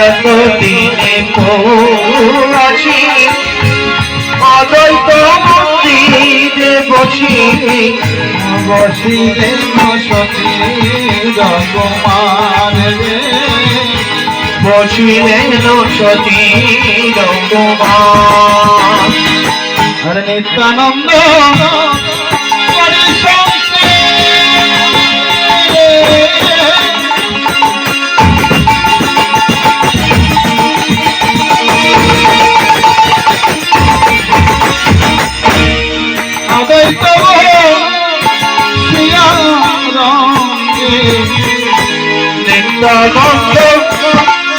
এতদিনে পৌঁছি অদ্বৈত মন্দিরে বসি। বসিলে সতী রঘুমান রে। বসিলেন সতী রঘুমান নিত্যানন্দ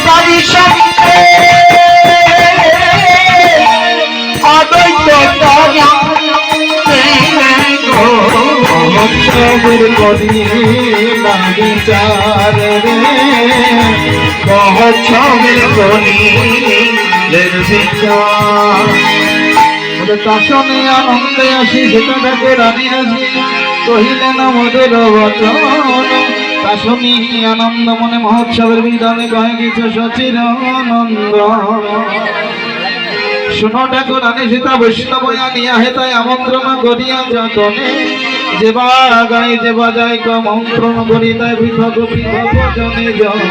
তারি সঙ্গে অদ্বৈত মহোৎসবের করি বিচার রে মহোৎসবের বলে তাসনে আনন্দে আসি সেটা দেখে রানী আসি কহিলেন মধুর বচন। তাসনি আনন্দ মনে মহোৎসবের বিধানে কয়ে গেছে সচির আনন্দ শুনো ঠাকুর রানী সীতা বৈষ্ণব আনিয়া হেতায় আমন্ত্রণ করিয়া যতনে। যেবা গাই যেবা যাই আমন্ত্রণ করি তাই পৃথক পৃথক জনে জনে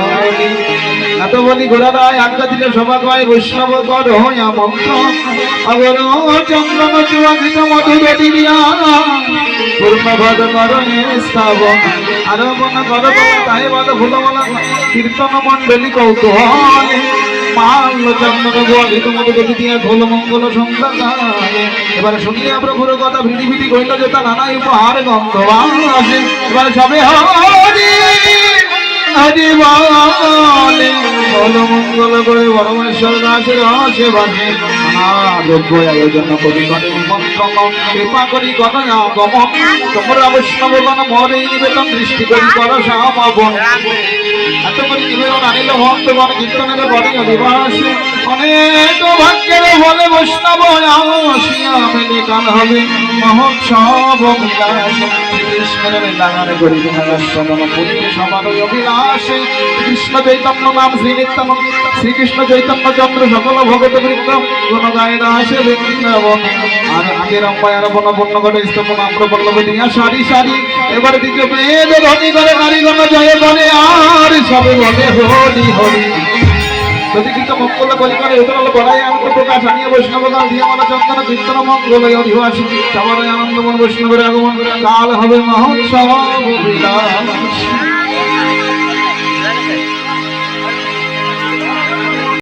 এত বলি ঘোড়া রায় আজ্ঞা দিলে সভা কয়, বৈষ্ণব কর হয় আমন্ত্রণ অগর চন্দন চুয়াকৃত মধু বেটি দিয়া পূর্ণ ভদ কর স্থাপন আর মন কর, তাই বদ ফুল বলা কীর্তন মণ্ডলী কৌতূহল। মাল্য চন্দন এবারে শুনিয়া প্রভুর কথা ভিটি ভিটি কইল যে তা নানা উপহার গন্ধ আসে এবারে সবে হরি হরি বল মঙ্গল করে পরমেশ্বর দাসের আসে বাসে আরোগ্য আয়োজন করি কৃপা করি আগমন তোমরা বৈষ্ণবগণ মরে নিবেদন দৃষ্টি করি কর সমাপন এত করে নিবেদন আনিল ভক্তগণ, কীর্তনের বড় দিবাস অনেক ভাগ্যের বলে বৈষ্ণব মেলে, কাল হবে মহোৎসব নাম শ্রীকৃষ্ণ চৈতন্য চন্দ্র সকল ভগত বৃন্দ গায়ে বৃন্দাবন। আর স্তপন আম্র দিয়া সারি সারি। এবার দিকে বেদ ধ্বনি করে নারীগণ জয় করে, আর সবে বলে হরি হরি। কিন্তু মঙ্গল করে উতরল বড়াই আনন্দ প্রকাশ। আনিয়া বৈষ্ণব দল দিয়ে আমার চন্দন, কীর্তন মঙ্গল অধিবাসী। সবার আনন্দমন বৈষ্ণবের আগমন। কাল হবে মহোৎসব